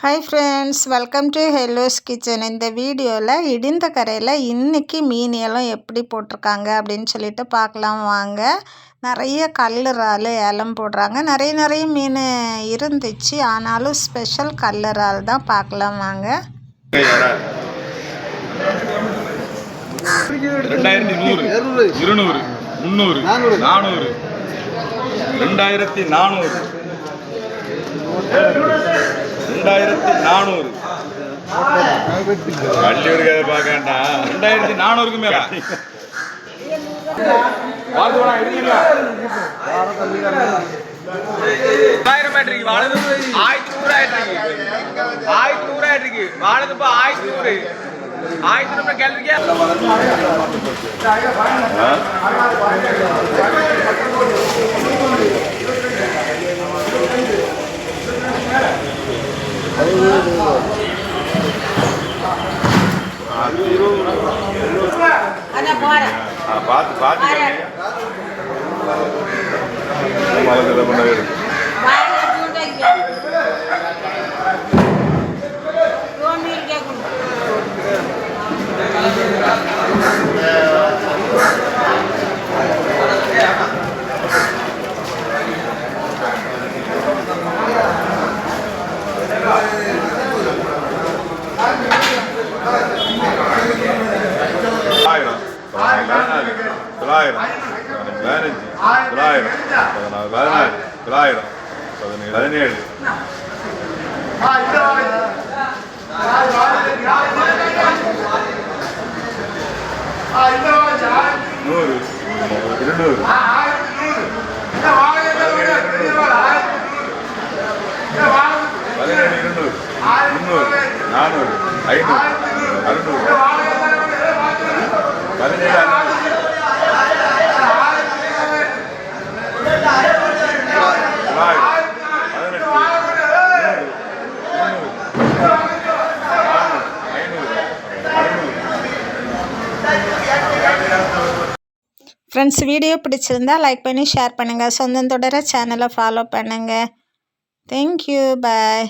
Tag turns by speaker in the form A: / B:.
A: Hi friends welcome to hello's kitchen இந்த வீடியோவில் இடிந்த கரையில் இன்றைக்கி மீன் எல்லாம் எப்படி போட்டிருக்காங்க அப்படின்னு சொல்லிட்டு பார்க்கலாம். வாங்க. நிறைய கல் இறால் ஏலம் போடுறாங்க. நிறைய நிறைய மீன் இருந்துச்சு. ஆனாலும் ஸ்பெஷல் கல் இறால் தான் பார்க்கலாம். வாங்க.
B: ரெண்டாயிரத்தி நூறு. இருநூறு. முந்நூறு நானூறு. ரெண்டாயிரத்தி நானூறு. ரெண்டாயிரத்தி நானூறு. வள்ளி இருக்காத பார்க்கண்டா ரெண்டாயிரத்தி நானூறுக்கு மேல. பார்த்து வேணா இருக்கீங்களா
C: தொள்ளாயிரம் ஆயிட்டு வாழது ஆயிரத்தி நூறு ஆயிட்டு இருக்கு ஆயிரத்தி நூறு. ஆயிட்டு இருக்கு வாழது ஆயிரத்தி நூறு ஆயிரத்தி நூறு கேள்விக்கே
B: பார்த்து பார்த்து மலர்ந்த பண்ண தொள்ளாயிரம் பதினாலு தொள்ளாயிரம் பதினஞ்சு தொள்ளாயிரம் பதினாறு தொள்ளாயிரம் பதினேழு பதினேழு நூறு இருநூறு பதினேழு இருநூறு முந்நூறு நானூறு ஐநூறு அறுநூறு பதினேழு அறுநூறு தொள்ளாயிரம் பதினெட்டு நூறு இருநூறு நானூறு ஐநூறு அறுநூறு
A: ஃப்ரெண்ட்ஸ் வீடியோ பிடிச்சிருந்தா லைக் பண்ணி ஷேர் பண்ணுங்கள் சொந்தம் தொடர சேனலை ஃபாலோ பண்ணுங்கள் தேங்க்யூ பாய்